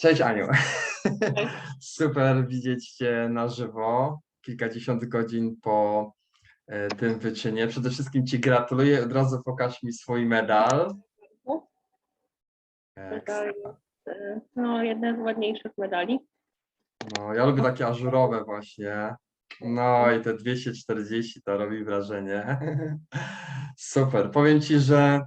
Cześć Aniu. Super widzieć Cię na żywo. Kilkadziesiąt godzin po e, tym wyczynie. Przede wszystkim Ci gratuluję. Od razu pokaż mi swój medal. Medal y, no, jeden z ładniejszych medali. No, ja lubię takie ażurowe właśnie. No i te 240 to robi wrażenie. Super. Powiem Ci, że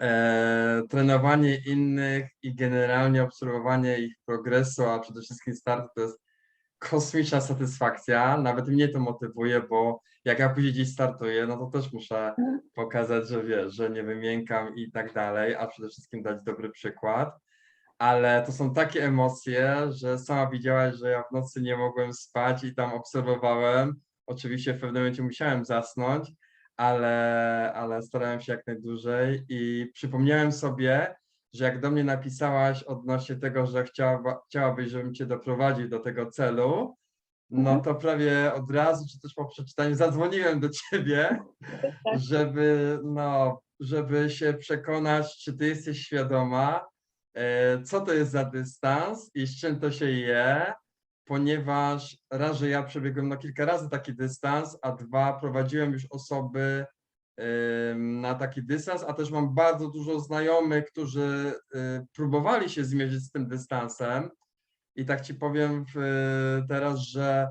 e, trenowanie innych i generalnie obserwowanie ich progresu, a przede wszystkim startu to jest kosmiczna satysfakcja. Nawet mnie to motywuje, bo jak ja później gdzieś startuję, no to też muszę pokazać, że wiesz, że nie wymiękam i tak dalej, a przede wszystkim dać dobry przykład ale to są takie emocje, że sama widziałaś, że ja w nocy nie mogłem spać i tam obserwowałem. Oczywiście w pewnym momencie musiałem zasnąć, ale, ale starałem się jak najdłużej i przypomniałem sobie, że jak do mnie napisałaś odnośnie tego, że chciała, chciałabyś, żebym cię doprowadził do tego celu, no Mhm. to prawie od razu, czy też po przeczytaniu, zadzwoniłem do ciebie, żeby, no, żeby się przekonać, czy ty jesteś świadoma, e, co to jest za dystans i z czym to się je, ponieważ raz, że ja przebiegłem no kilka razy taki dystans, a dwa, prowadziłem już osoby na taki dystans, a też mam bardzo dużo znajomych, którzy e, próbowali się zmierzyć z tym dystansem i tak ci powiem teraz, że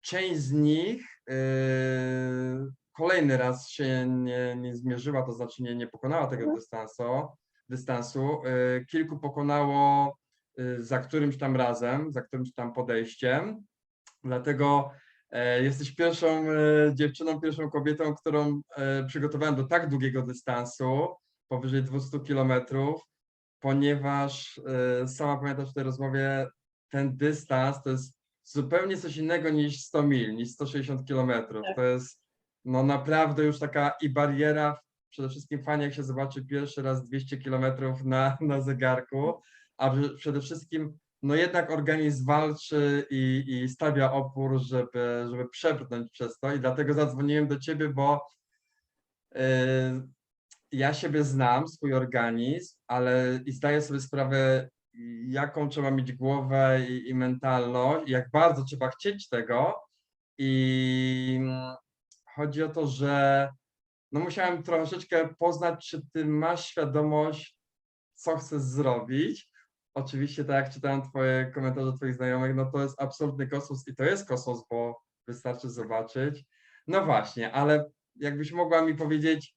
część z nich yy, kolejny raz się nie, nie zmierzyła, to znaczy nie, nie pokonała tego Mhm. dystansu. dystansu. Kilku pokonało za którymś tam razem, za którymś tam podejściem. Dlatego e, jesteś pierwszą e, dziewczyną, pierwszą kobietą, którą e, przygotowałem do tak długiego dystansu, powyżej 200 kilometrów, ponieważ sama pamiętasz w tej rozmowie, ten dystans to jest zupełnie coś innego niż 100 mil, niż 160 kilometrów. Tak. To jest no naprawdę już taka i bariera, przede wszystkim fajnie jak się zobaczy pierwszy raz 200 kilometrów na, na zegarku, a przede wszystkim no jednak organizm walczy i, i stawia opór, żeby, żeby przebrnąć przez to i dlatego zadzwoniłem do ciebie, bo yy, ja siebie znam, swój organizm, ale i zdaję sobie sprawę, jaką trzeba mieć głowę i, i mentalność, i jak bardzo trzeba chcieć tego. I mm, chodzi o to, że no musiałem troszeczkę poznać, czy ty masz świadomość, co chcesz zrobić. Oczywiście, tak jak czytałem twoje komentarze twoich znajomych, no to jest absolutny kosmos i to jest kosmos, bo wystarczy zobaczyć. No właśnie, ale jakbyś mogła mi powiedzieć,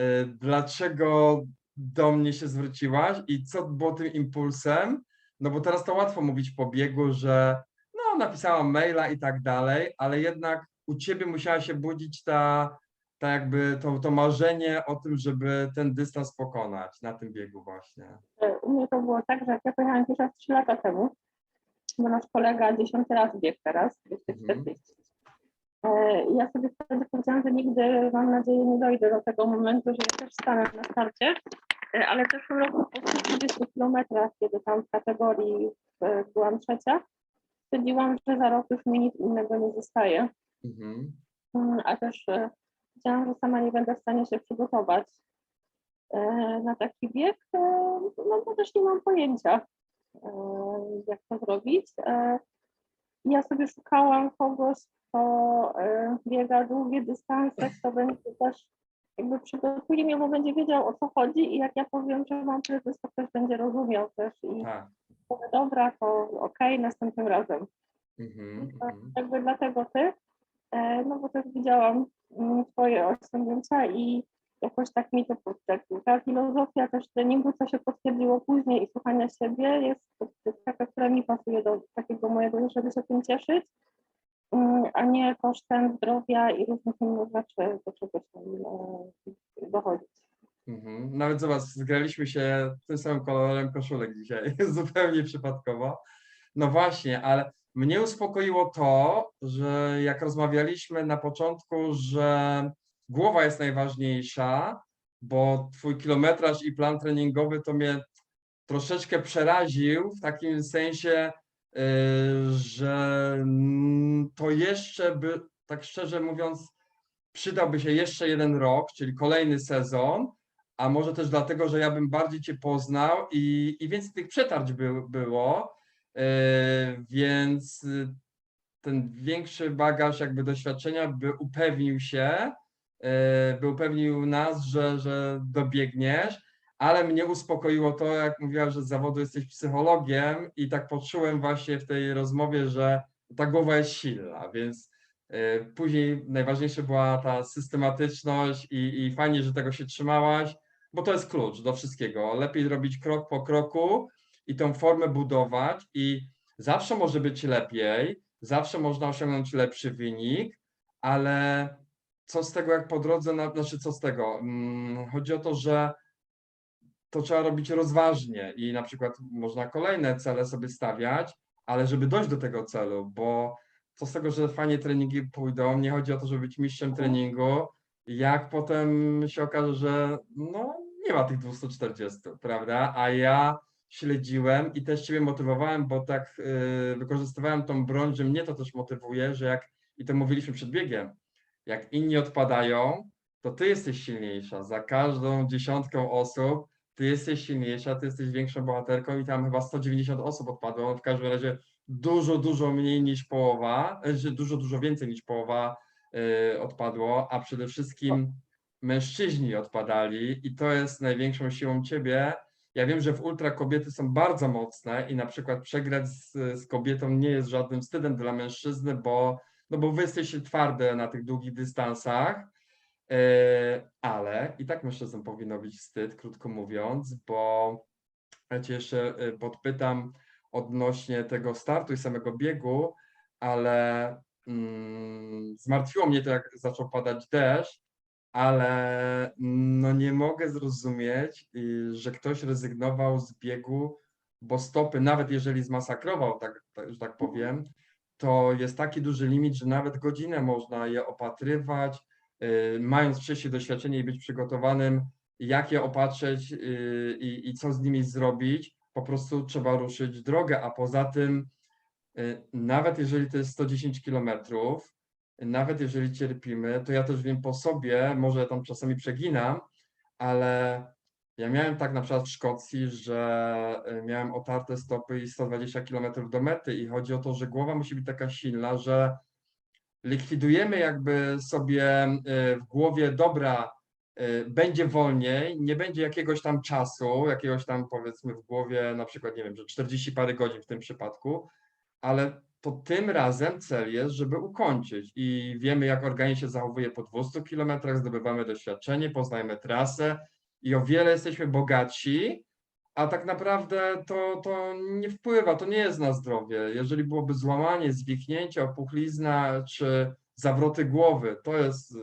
y, dlaczego do mnie się zwróciłaś i co było tym impulsem? No bo teraz to łatwo mówić po biegu, że no napisałam maila i tak dalej, ale jednak u ciebie musiała się budzić ta, ta jakby to, to marzenie o tym, żeby ten dystans pokonać na tym biegu właśnie. Y, U mnie to było tak, że jak ja pojechałam pierwszy raz 3 lata temu, bo nasz kolega 10 raz biegł teraz, 240. E, i Ja sobie wtedy powiedziałam, że nigdy, mam nadzieję, nie dojdę do tego momentu, że ja też stanę na starcie, E, ale w zeszłym roku po 130 kilometrach, kiedy tam w kategorii e, byłam trzecia, stwierdziłam, że za rok już mi nic innego nie zostaje. Mhm. Mm, a też wiedziałam, że sama nie będę w stanie się przygotować e, na taki bieg, no bo też nie mam pojęcia, e, jak to zrobić. E, Ja sobie szukałam kogoś, kto biega długie dystanse, kto będzie też jakby przygotuje mnie, bo będzie wiedział o co chodzi i jak ja powiem, że mam kryzys, to ktoś będzie rozumiał też i Tak. powie, dobra, to okej, następnym razem. To Mhm. jakby dlatego ty, no bo też widziałam mm, twoje osiągnięcia i jakoś tak mi to podkreślił. Ta filozofia też treningu, co się potwierdziło później i słuchania siebie jest, jest taka, która mi pasuje do takiego mojego, żeby się tym cieszyć, mm, a nie kosztem zdrowia i różnych innych rzeczy do czegoś tam e, dochodzić. Mhm. Nawet zobacz, zgraliśmy się tym samym kolorem koszulek dzisiaj, zupełnie przypadkowo. No właśnie, ale mnie uspokoiło to, że jak rozmawialiśmy na początku, że głowa jest najważniejsza, bo twój kilometraż i plan treningowy to mnie troszeczkę przeraził w takim sensie, yy, że to jeszcze by, tak szczerze mówiąc, przydałby się jeszcze jeden rok, czyli kolejny sezon, a może też dlatego, że ja bym bardziej Cię poznał i, i więcej tych przetarć by, było, więc y, ten większy bagaż jakby doświadczenia by upewnił się, e, by upewnił nas, że, że dobiegniesz, ale mnie uspokoiło to, jak mówiła, że z zawodu jesteś psychologiem i tak poczułem właśnie w tej rozmowie, że ta głowa jest silna, więc e, później najważniejsza była ta systematyczność i, i fajnie, że tego się trzymałaś, bo to jest klucz do wszystkiego. Lepiej robić krok po kroku i tą formę budować i zawsze może być lepiej, zawsze można osiągnąć lepszy wynik, ale co z tego, jak po drodze, na, znaczy co z tego? Mm, Chodzi o to, że to trzeba robić rozważnie i na przykład można kolejne cele sobie stawiać, ale żeby dojść do tego celu, bo co z tego, że fajnie treningi pójdą, nie chodzi o to, żeby być mistrzem treningu, jak potem się okaże, że no nie ma tych 240, prawda? A ja śledziłem i też Ciebie motywowałem, bo tak yy, wykorzystywałem tą broń, że mnie to też motywuje, że jak, i to mówiliśmy przed biegiem, jak inni odpadają, to Ty jesteś silniejsza. Za każdą dziesiątką osób Ty jesteś silniejsza, Ty jesteś większą bohaterką i tam chyba 190 osób odpadło, w każdym razie dużo, dużo mniej niż połowa, e, dużo, dużo więcej niż połowa yy, odpadło, a przede wszystkim mężczyźni odpadali i to jest największą siłą Ciebie, ja wiem, że w ultra kobiety są bardzo mocne i na przykład przegrać z, z kobietą nie jest żadnym wstydem dla mężczyzny, bo, no bo wy jesteście twarde na tych długich dystansach, e, ale i tak mężczyznom powinno być wstyd, krótko mówiąc, bo ja cię jeszcze e, podpytam odnośnie tego startu i samego biegu, ale mm, zmartwiło mnie to, jak zaczął padać deszcz, ale no nie mogę zrozumieć, y, że ktoś rezygnował z biegu, bo stopy, nawet jeżeli zmasakrował, tak, tak, że tak powiem, to jest taki duży limit, że nawet godzinę można je opatrywać, y, mając wcześniej doświadczenie i być przygotowanym, jak je opatrzeć y, i, i co z nimi zrobić. Po prostu trzeba ruszyć drogę, a poza tym, nawet jeżeli to jest 110 kilometrów, nawet jeżeli cierpimy, to ja też wiem po sobie, może tam czasami przeginam, ale ja miałem tak na przykład w Szkocji, że y, miałem otarte stopy i 120 km do mety i chodzi o to, że głowa musi być taka silna, że likwidujemy jakby sobie y, w głowie dobra, y, będzie wolniej, nie będzie jakiegoś tam czasu, jakiegoś tam powiedzmy w głowie, na przykład nie wiem, że 40 parę godzin w tym przypadku, ale to tym razem cel jest, żeby ukończyć i wiemy, jak organizm się zachowuje po 200 kilometrach, zdobywamy doświadczenie, poznajemy trasę i o wiele jesteśmy bogatsi, a tak naprawdę to, to nie wpływa, to nie jest na zdrowie. Jeżeli byłoby złamanie, zwichnięcie, opuchlizna czy zawroty głowy, to jest y,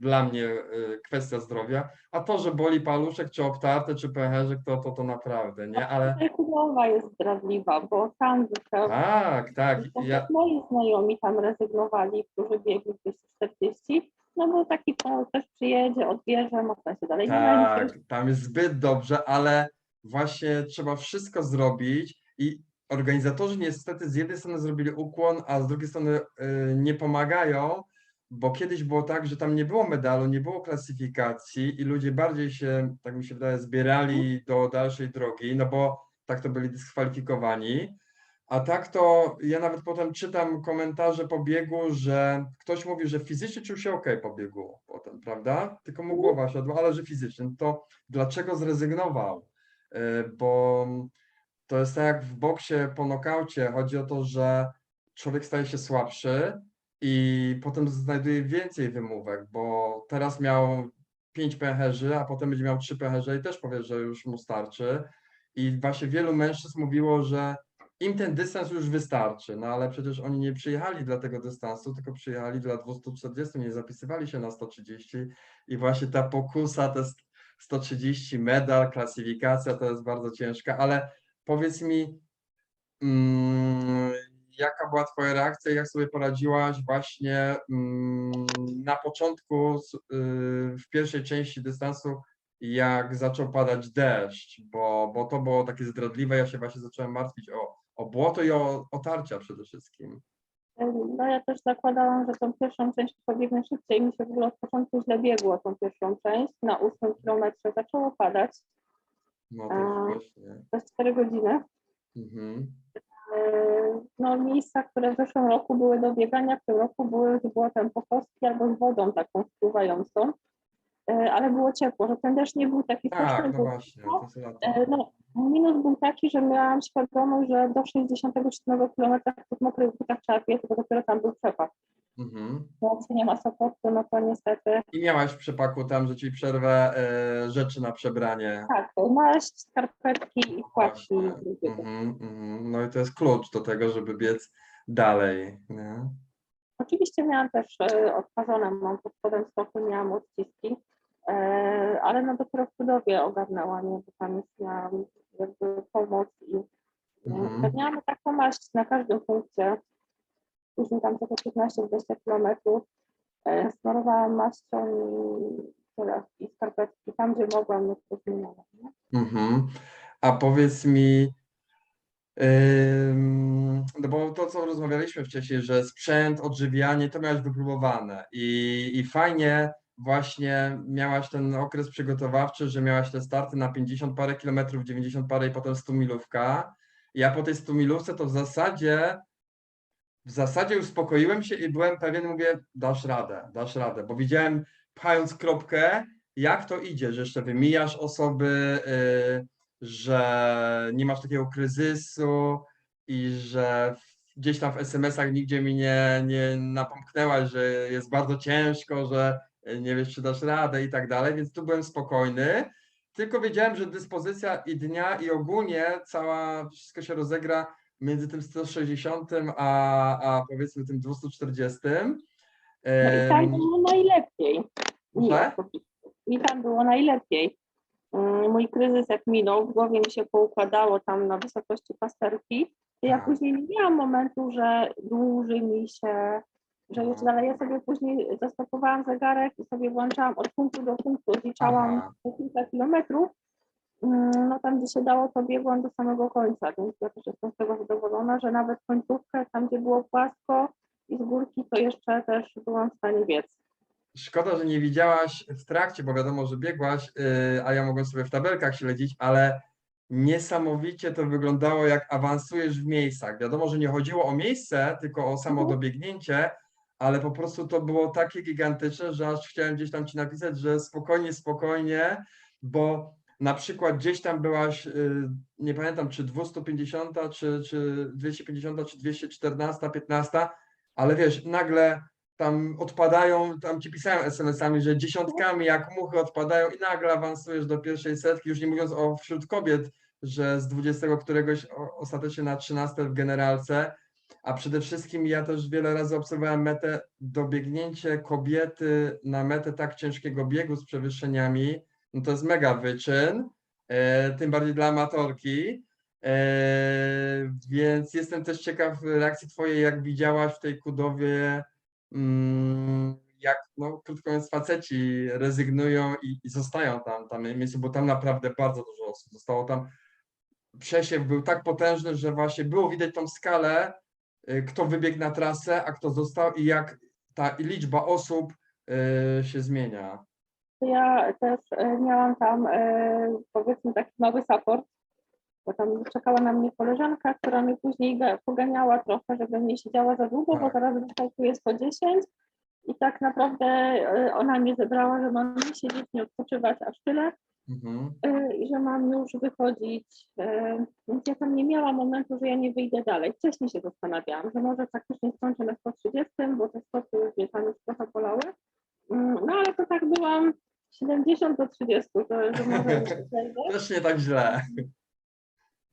dla mnie y, kwestia zdrowia, a to, że boli paluszek, czy obtarte, czy pęcherzyk, to, to, to naprawdę, nie? Ale Tutaj głowa jest zdradliwa, bo tam został tak, tak, Tak ja, moi znajomi tam rezygnowali, którzy biegli 240, no bo taki też przyjedzie, odbierze, można się dalej nie Tak, tam jest zbyt dobrze, ale właśnie trzeba wszystko zrobić i organizatorzy niestety z jednej strony zrobili ukłon, a z drugiej strony y, nie pomagają, bo kiedyś było tak, że tam nie było medalu, nie było klasyfikacji i ludzie bardziej się, tak mi się wydaje, zbierali do dalszej drogi, no bo tak to byli dyskwalifikowani. A tak to ja nawet potem czytam komentarze po biegu, że ktoś mówi, że fizycznie czuł się ok po biegu potem, prawda? Tylko mu głowa siadła, ale że fizycznie. No To dlaczego zrezygnował? Y, Bo to jest tak jak w boksie po nokaucie. Chodzi o to, że człowiek staje się słabszy i potem znajduje więcej wymówek, bo teraz miał pięć pęcherzy, a potem będzie miał trzy pęcherze i też powie, że już mu starczy. I właśnie wielu mężczyzn mówiło, że im ten dystans już wystarczy, no ale przecież oni nie przyjechali dla tego dystansu, tylko przyjechali dla 240, nie zapisywali się na 130 i właśnie ta pokusa, jest 130 medal, klasyfikacja, to jest bardzo ciężka, ale powiedz mi, mm, jaka była twoja reakcja, jak sobie poradziłaś właśnie mm, na początku, s- y, w pierwszej części dystansu, jak zaczął padać deszcz, bo, bo to było takie zdradliwe, ja się właśnie zacząłem martwić o, o błoto i o otarcia przede wszystkim. No ja też zakładałam, że tą pierwszą część pobiegnę szybciej. Mi się w ogóle od początku źle biegło tą pierwszą część. Na ósmym kilometrze zaczęło padać. No A. to właśnie. To jest 4 godziny. Mhm. E, No miejsca, które w zeszłym roku były do biegania, w tym roku były z błotem po kostki albo z wodą taką spływającą. E, Ale było ciepło, że ten deszcz nie był taki Tak, straszny, no właśnie, to. E, No, minus był taki, że miałam świadomość, że do 67 km w tych mokrych butach trzeba biec, bo dopiero tam był przepad. Mhm. No, nie ma Sopotu, no to niestety I miałaś w przepaku tam, że ci przerwę e, rzeczy na przebranie. tak, maść, skarpetki i płatki. Mhm, mhm. No i to jest klucz do tego, żeby biec dalej. Nie? Oczywiście miałam też e, odparzone, mam pod spodem stopy, miałam odciski, e, ale no dopiero w budowie ogarnęłam, bo tam już miałam jakby pomoc i e, miałam taką maść na każdym punkcie. Później tam co 15-20 kilometrów e, smarowałam maścią i, i skarpetki tam, gdzie mogłam, no to zmieniałam. Mhm. A powiedz mi, no bo to, co rozmawialiśmy wcześniej, że sprzęt, odżywianie, to miałaś wypróbowane i, i fajnie właśnie miałaś ten okres przygotowawczy, że miałaś te starty na 50 parę kilometrów, 90 parę i potem 100 milówka. Ja po tej 100 milówce to w zasadzie w zasadzie uspokoiłem się i byłem pewien, mówię, dasz radę, dasz radę, bo widziałem pchając kropkę, jak to idzie, że jeszcze wymijasz osoby, y, że nie masz takiego kryzysu i że gdzieś tam w SMS-ach nigdzie mi nie, nie napomknęłaś, że jest bardzo ciężko, że nie wiesz, czy dasz radę i tak dalej, więc tu byłem spokojny. Tylko wiedziałem, że dyspozycja i dnia, i ogólnie cała, wszystko się rozegra między tym 160 a, a powiedzmy tym 240. No i tam było najlepiej. Mi Proszę? osobiście. I tam było najlepiej. Mój kryzys jak minął, w głowie mi się poukładało tam na wysokości pasterki. I ja później nie miałam momentu, że dłuży mi się, że już dalej. Ja sobie później zastopowałam zegarek i sobie włączałam od punktu do punktu, po kilka kilometrów. Mm, No tam, gdzie się dało, to biegłam do samego końca, więc ja też jestem z tego zadowolona, że nawet końcówkę, tam gdzie było płasko i z górki, to jeszcze też byłam w stanie biec. Szkoda, że nie widziałaś w trakcie, bo wiadomo, że biegłaś, yy, a ja mogłem sobie w tabelkach śledzić, ale niesamowicie to wyglądało, jak awansujesz w miejscach. Wiadomo, że nie chodziło o miejsce, tylko o samo Mhm. dobiegnięcie, ale po prostu to było takie gigantyczne, że aż chciałem gdzieś tam ci napisać, że spokojnie, spokojnie, bo na przykład gdzieś tam byłaś, yy, nie pamiętam, czy 250, czy, czy 250, czy 214, 15, ale wiesz, nagle tam odpadają, tam ci pisałem SMS-ami, że dziesiątkami jak muchy odpadają i nagle awansujesz do pierwszej setki, już nie mówiąc o wśród kobiet, że z 20 któregoś ostatecznie na 13 w generalce, a przede wszystkim ja też wiele razy obserwowałem metę, dobiegnięcie kobiety na metę tak ciężkiego biegu z przewyższeniami, no to jest mega wyczyn, e, tym bardziej dla amatorki, e, więc jestem też ciekaw reakcji twojej, jak widziałaś w tej Kudowie mm, jak, no, krótko mówiąc, faceci rezygnują i, i zostają tam, tam miejscu, bo tam naprawdę bardzo dużo osób zostało tam. Przesiew był tak potężny, że właśnie było widać tą skalę, y, kto wybiegł na trasę, a kto został i jak ta liczba osób się zmienia. Ja też e, miałam tam e, powiedzmy taki mały support, bo tam czekała na mnie koleżanka, która mnie później ga- poganiała trochę, żebym nie siedziała za długo, bo teraz wystartuje 110 i tak naprawdę e, ona mnie zebrała, że mam nie siedzieć, nie odpoczywać aż tyle Mhm. i że mam już wychodzić, więc ja tam nie miałam momentu, że ja nie wyjdę dalej. Wcześniej się zastanawiałam, że może faktycznie skończę na 130, bo te stopy już mnie tam już trochę bolały, Mm, no ale to tak byłam 70 do 30, to że może. Też nie tak źle.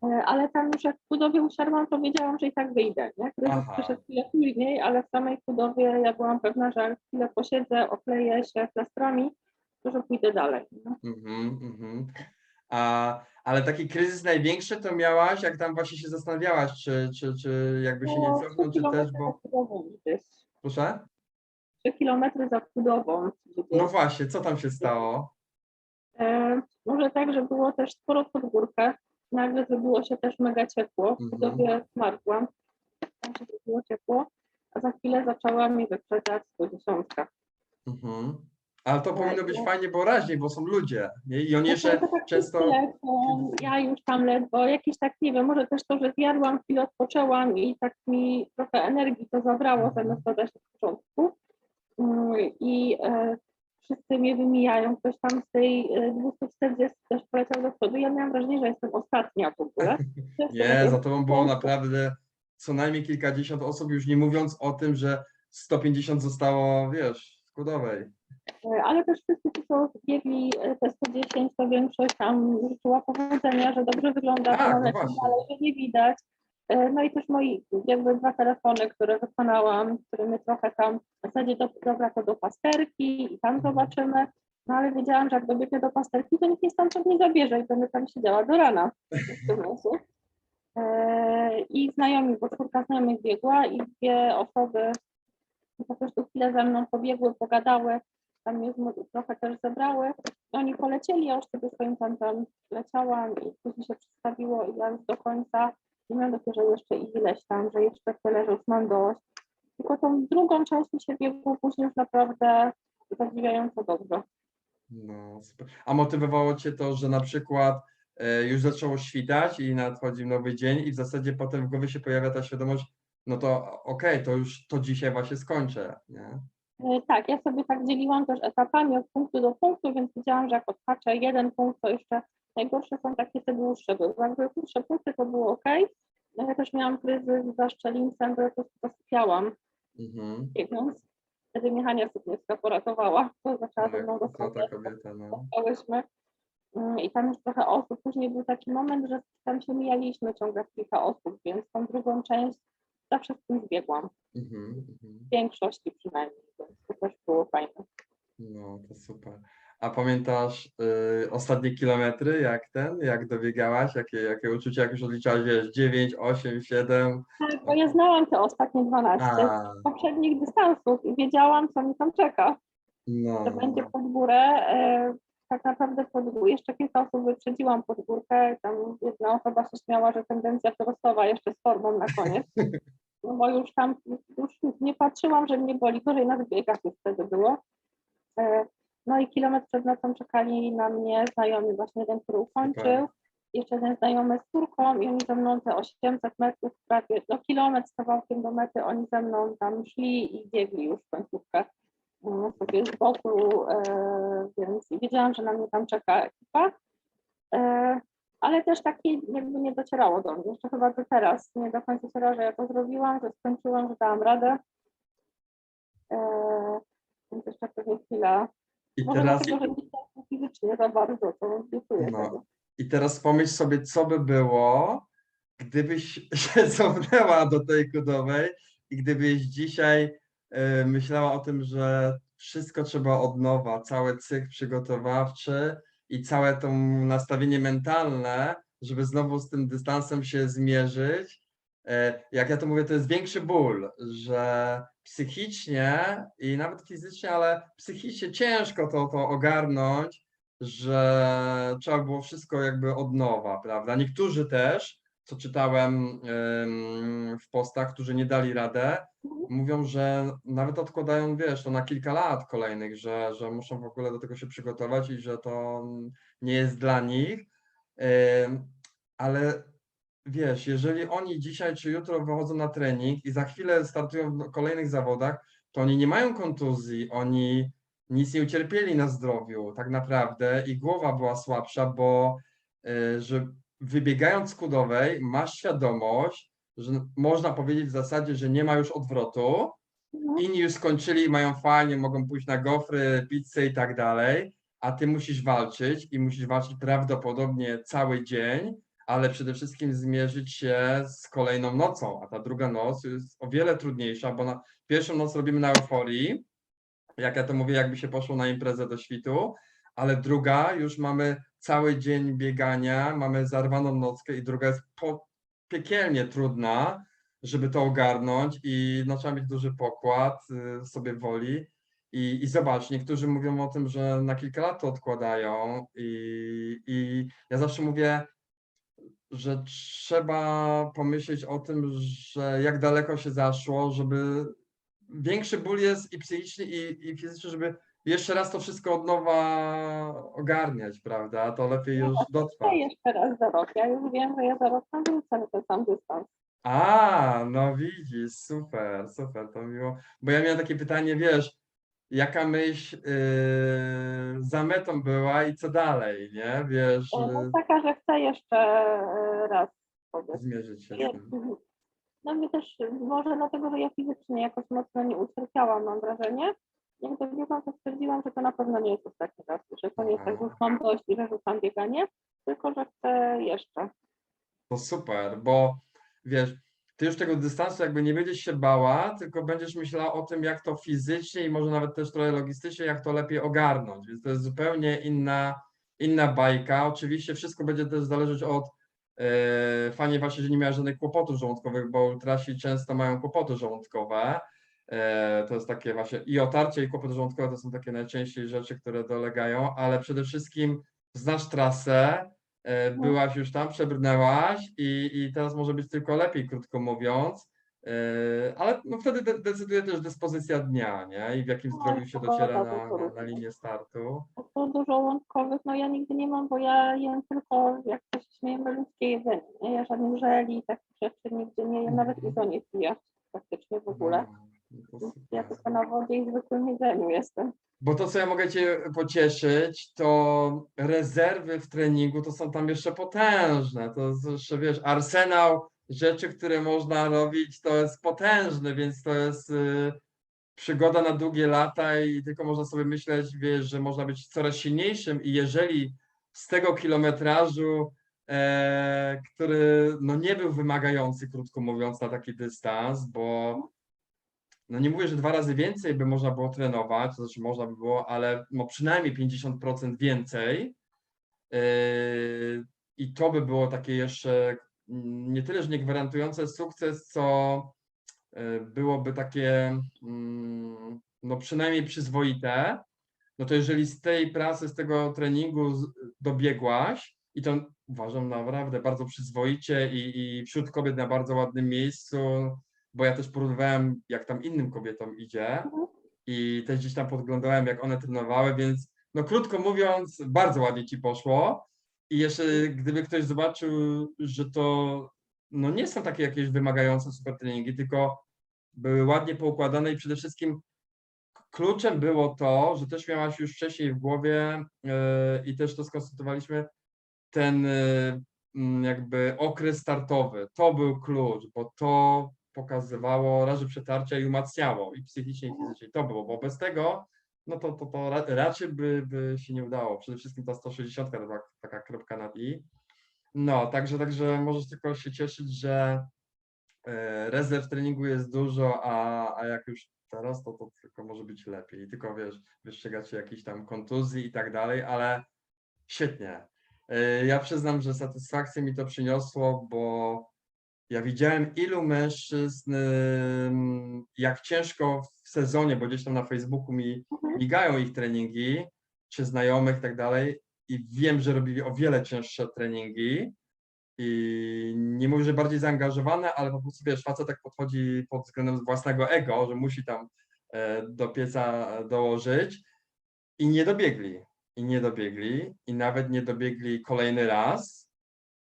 E, Ale tam już jak w budowie usiadłam, to wiedziałam, że i tak wyjdę. Nie? Kryzys Aha. przyszedł chwilę później, ale w samej budowie ja byłam pewna, że jak chwilę posiedzę, okleję się plastrami, to że pójdę dalej. No. Mhm, mhm. A, ale taki kryzys największy to miałaś, jak tam właśnie się zastanawiałaś, czy, czy, czy jakby się nie No, cofnąć, czy kilometry też, bo... Proszę? 3 kilometry za budową. No właśnie, co tam się stało? E, może tak, że było też sporo pod górkę. Nagle zrobiło się też mega ciepło. W Mhm. budowie zmarzłam. Tam się zrobiło ciepło. a za chwilę zaczęła mi wyprzedzać 110. Mhm. Ale to powinno być no. fajnie, bo raźniej, bo są ludzie. Nie? I oni jeszcze tak często. ja już tam ledwo, jakiś tak, nie wiem, może też to, że zjadłam, chwilę odpoczęłam i tak mi trochę energii to zabrało, Mhm. zamiast dodać na początku. Mm, I e, wszyscy mnie wymijają, ktoś tam z tej e, 240 też poleciał do przodu. Ja miałam wrażenie, że jestem ostatnia w ogóle. Nie, za tobą było naprawdę co najmniej kilkadziesiąt osób, już nie mówiąc o tym, że 150 zostało, wiesz, w Kudowej. E, Ale też wszyscy, ci, co biegli e, te 110, to większość tam życzyła powodzenia, że dobrze wygląda, Tak, no dalej, że nie widać. E, No i też moi jakby dwa telefony, które wykonałam, którymi trochę tam w zasadzie do, dobra to do pasterki i tam Mhm. zobaczymy. No ale wiedziałam, że jak dobiegnę do pasterki, to nikt mnie stamtąd nie zabierze i będę tam siedziała do rana. w tym nocy. E, I znajomi, bo czwórka znajomych biegła i dwie osoby po prostu chwilę ze mną pobiegły, pogadały, tam zmo- trochę też zebrały. Oni polecieli, ja już sobie swoim tempem leciałam i później się przedstawiło i ja już do końca nie miałam dopiero jeszcze ileś tam, że jeszcze tyle, że już mam dość. Tylko tą drugą część mi się biegło później już naprawdę zadziwiająco dobrze. No, super. A motywowało cię to, że na przykład e, już zaczęło świtać i nadchodzi nowy dzień i w zasadzie potem w głowie się pojawia ta świadomość, no to okej, to już to dzisiaj właśnie skończę, nie? E, Tak, ja sobie tak dzieliłam też etapami od punktu do punktu, więc wiedziałam, że jak odhaczę jeden punkt, to jeszcze najgorsze są takie te dłuższe, bo jakby krótsze punkty to było ok. Ja też miałam kryzys za szczelińcem, bo ja po prostu zasypiałam Mhm. biegnąc. Wtedy mnie Hania Sukniewska poratowała, to zaczęła ze mną Tak, rozmawiać, kobieta, no. Mm, I tam już trochę osób. Później był taki moment, że tam się mijaliśmy ciągle kilka osób, więc tą drugą część zawsze z tym zbiegłam. Mhm, mhm. W większości przynajmniej, więc to też było fajne. No, to super. A pamiętasz y, ostatnie kilometry, jak ten, jak dobiegałaś, jakie, jakie uczucia, jak już odliczałaś, wiesz, 9, 8, 7? Tak, bo ja znałam te ostatnie 12 A, z poprzednich dystansów i wiedziałam, co mi tam czeka, no, że będzie pod górę. E, tak naprawdę pod górę, jeszcze kilka osób wyprzedziłam pod górkę, tam jedna osoba się śmiała, że tendencja wzrostowa jeszcze z formą na koniec, no bo już tam już nie patrzyłam, że mnie boli, gorzej na zbiegach już wtedy było. E, no i kilometr przed nocą czekali na mnie znajomi, właśnie jeden, który ukończył, jeszcze jeden znajomy z córką i oni ze mną te 800 metrów, prawie no kilometr z kawałkiem do mety, oni ze mną tam szli i biegli już końcówkę mm, sobie z boku, e, więc wiedziałam, że na mnie tam czeka ekipa. E, ale też takie jakby nie docierało do mnie. Jeszcze chyba do teraz nie do końca dociera, że ja to zrobiłam, że skończyłam, że dałam radę. E, więc jeszcze pewnie chwila. I Może teraz, dlatego, że nie tak fizycznie za bardzo, to nie czuję No. tego. I teraz pomyśl sobie, co by było, gdybyś się cofnęła do tej kudowej i gdybyś dzisiaj y, myślała o tym, że wszystko trzeba od nowa, cały cykl przygotowawczy i całe to nastawienie mentalne, żeby znowu z tym dystansem się zmierzyć. E, Jak ja to mówię, to jest większy ból, że psychicznie i nawet fizycznie, ale psychicznie ciężko to, to ogarnąć, że trzeba było wszystko jakby od nowa, prawda? Niektórzy też, co czytałem w postach, którzy nie dali radę, mówią, że nawet odkładają, wiesz, to na kilka lat kolejnych, że, że muszą w ogóle do tego się przygotować i że to nie jest dla nich. Ale wiesz, jeżeli oni dzisiaj czy jutro wychodzą na trening i za chwilę startują w kolejnych zawodach, to oni nie mają kontuzji, oni nic nie ucierpieli na zdrowiu tak naprawdę i głowa była słabsza, bo y, że wybiegając z kudowej masz świadomość, że można powiedzieć w zasadzie, że nie ma już odwrotu, inni już skończyli, mają fajnie, mogą pójść na gofry, pizzę i tak dalej, a ty musisz walczyć i musisz walczyć prawdopodobnie cały dzień, ale przede wszystkim zmierzyć się z kolejną nocą, a ta druga noc jest o wiele trudniejsza, bo na pierwszą noc robimy na euforii, jak ja to mówię, jakby się poszło na imprezę do świtu, ale druga już mamy cały dzień biegania, mamy zarwaną nockę i druga jest po, piekielnie trudna, żeby to ogarnąć i no, trzeba mieć duży pokład y, sobie woli. I, I zobacz, niektórzy mówią o tym, że na kilka lat to odkładają i, i ja zawsze mówię, że trzeba pomyśleć o tym, że jak daleko się zaszło, żeby większy ból jest i psychiczny, i, i fizyczny, żeby jeszcze raz to wszystko od nowa ogarniać, prawda? To lepiej już Ja dotrwać. jeszcze raz za rok. Ja już wiem, że ja za rok tam wrócę na ten sam dystans. A, no widzisz, super, super, to miło. Bo ja miałem takie pytanie, wiesz, jaka myśl yy, za metą była i co dalej, nie? Wiesz, No, yy, taka, że chcę jeszcze e, raz zmierzyć się z tym. No mnie też, może dlatego, że ja fizycznie jakoś mocno nie ucierpiałam, mam wrażenie. Jak dobiegłam, to stwierdziłam, że to na pewno nie jest ostatni raz, że to nie jest tak, że już mam dość i że rzucam bieganie, tylko że chcę jeszcze. To super, bo wiesz, ty już tego dystansu jakby nie będziesz się bała, tylko będziesz myślała o tym, jak to fizycznie i może nawet też trochę logistycznie, jak to lepiej ogarnąć. Więc to jest zupełnie inna, inna bajka. Oczywiście wszystko będzie też zależeć od e, fajnie właśnie, że nie miała żadnych kłopotów żołądkowych, bo ultrasi często mają kłopoty żołądkowe. E, to jest takie właśnie i otarcie i kłopoty żołądkowe to są takie najczęściej rzeczy, które dolegają, ale przede wszystkim znasz trasę. Byłaś już tam, przebrnęłaś i, i teraz może być tylko lepiej, krótko mówiąc. E, Ale no wtedy de decyduje też dyspozycja dnia, nie? I w jakim No i zdrowiu się dociera to na, na, linię startu. A co do żołądkowych, no ja nigdy nie mam, bo ja jem tylko, jak to się śmiejemy, ludzkie jedzenie. Nie? Ja żadnych żeli i takich rzeczy nigdzie nie jem, nawet Mhm. izo nie piję praktycznie w ogóle. Ja tylko na wodzie i zwykłym jedzeniu jestem. Bo to, co ja mogę Cię pocieszyć, to rezerwy w treningu to są tam jeszcze potężne. To jest jeszcze, wiesz, arsenał rzeczy, które można robić, to jest potężny, więc to jest y, przygoda na długie lata i tylko można sobie myśleć, wiesz, że można być coraz silniejszym i jeżeli z tego kilometrażu, e, który no nie był wymagający, krótko mówiąc, na taki dystans, bo no nie mówię, że dwa razy więcej by można było trenować, to znaczy można by było, ale no przynajmniej 50% więcej. Yy, I to by było takie jeszcze mm, nie tyle, że nie gwarantujące sukces, co yy, byłoby takie mm, no przynajmniej przyzwoite. No to jeżeli z tej pracy, z tego treningu dobiegłaś, i to uważam naprawdę bardzo przyzwoicie i, i wśród kobiet na bardzo ładnym miejscu, bo ja też porównywałem, jak tam innym kobietom idzie Mhm. i też gdzieś tam podglądałem, jak one trenowały, więc no krótko mówiąc, bardzo ładnie ci poszło. I jeszcze gdyby ktoś zobaczył, że to no nie są takie jakieś wymagające super treningi, tylko były ładnie poukładane i przede wszystkim kluczem było to, że też miałaś już wcześniej w głowie yy, i też to skonsultowaliśmy, ten yy, jakby okres startowy. To był klucz, bo to pokazywało razy przetarcia i umacniało i psychicznie i fizycznie. To było, bo bez tego no to, to, to ra- raczej by, by się nie udało. Przede wszystkim ta 160 to była taka kropka nad i. No, także, także możesz tylko się cieszyć, że e, rezerw treningu jest dużo, a, a jak już teraz, to, to tylko może być lepiej. Tylko wiesz, wystrzegać się jakichś tam kontuzji i tak dalej, ale świetnie. E, Ja przyznam, że satysfakcję mi to przyniosło, bo ja widziałem ilu mężczyzn, jak ciężko w sezonie, bo gdzieś tam na Facebooku mi Mhm. migają ich treningi, czy znajomych i tak dalej, i wiem, że robili o wiele cięższe treningi. I nie mówię, że bardziej zaangażowane, ale po prostu wiesz, facet tak podchodzi pod względem własnego ego, że musi tam e, do pieca dołożyć i nie dobiegli. I nie dobiegli, i nawet nie dobiegli kolejny raz.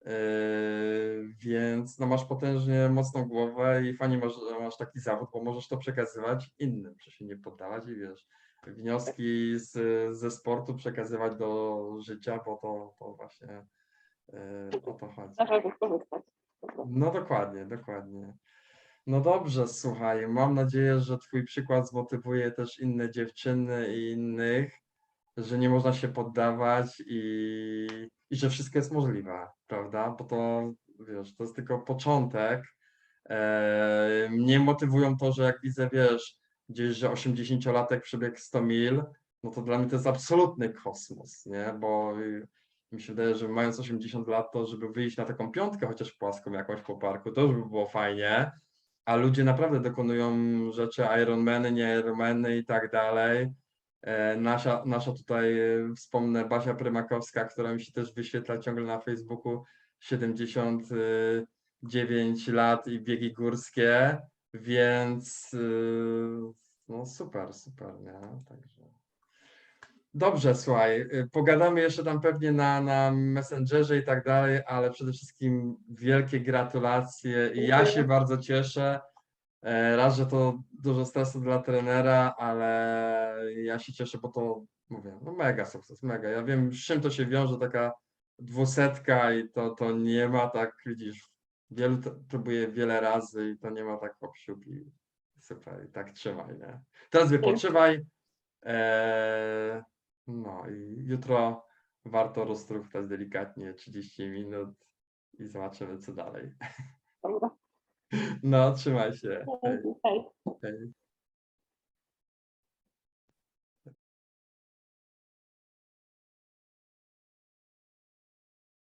Yy, więc no masz potężnie mocną głowę i fajnie masz, masz taki zawód, bo możesz to przekazywać innym, że się nie poddawać i wiesz, wnioski z, ze sportu przekazywać do życia, bo to, to właśnie yy, o to chodzi. No dokładnie, dokładnie. No dobrze, słuchaj, mam nadzieję, że Twój przykład zmotywuje też inne dziewczyny i innych, że nie można się poddawać i, i że wszystko jest możliwe, prawda? Bo to, wiesz, to jest tylko początek. E, mnie motywują to, że jak widzę, wiesz, gdzieś, że 80-latek przebiegł 100 mil, no to dla mnie to jest absolutny kosmos, nie? Bo y, mi się wydaje, że mając 80 lat, to żeby wyjść na taką piątkę, chociaż płaską jakąś po parku, to już by było fajnie, a ludzie naprawdę dokonują rzeczy Ironmany, nie Ironmany i tak dalej. E, Nasza, nasza tutaj, e, wspomnę, Basia Prymakowska, która mi się też wyświetla ciągle na Facebooku, 79 lat i biegi górskie. Więc yy, no super, super, nie? Także. Dobrze, słuchaj, pogadamy jeszcze tam pewnie na, na Messengerze i tak dalej, ale przede wszystkim wielkie gratulacje i ja się bardzo cieszę. E, Raz, że to dużo stresu dla trenera, ale ja się cieszę, bo to mówię, no mega sukces, mega. Ja wiem, z czym to się wiąże, taka dwusetka i to, to nie ma tak, widzisz, wielu próbuje wiele razy i to nie ma tak hop siup i super, i tak trzymaj, nie? Teraz wypoczywaj, e, no i jutro warto roztruchtać delikatnie 30 minut i zobaczymy, co dalej. Dobra. No, trzymaj się. Hej, Hej.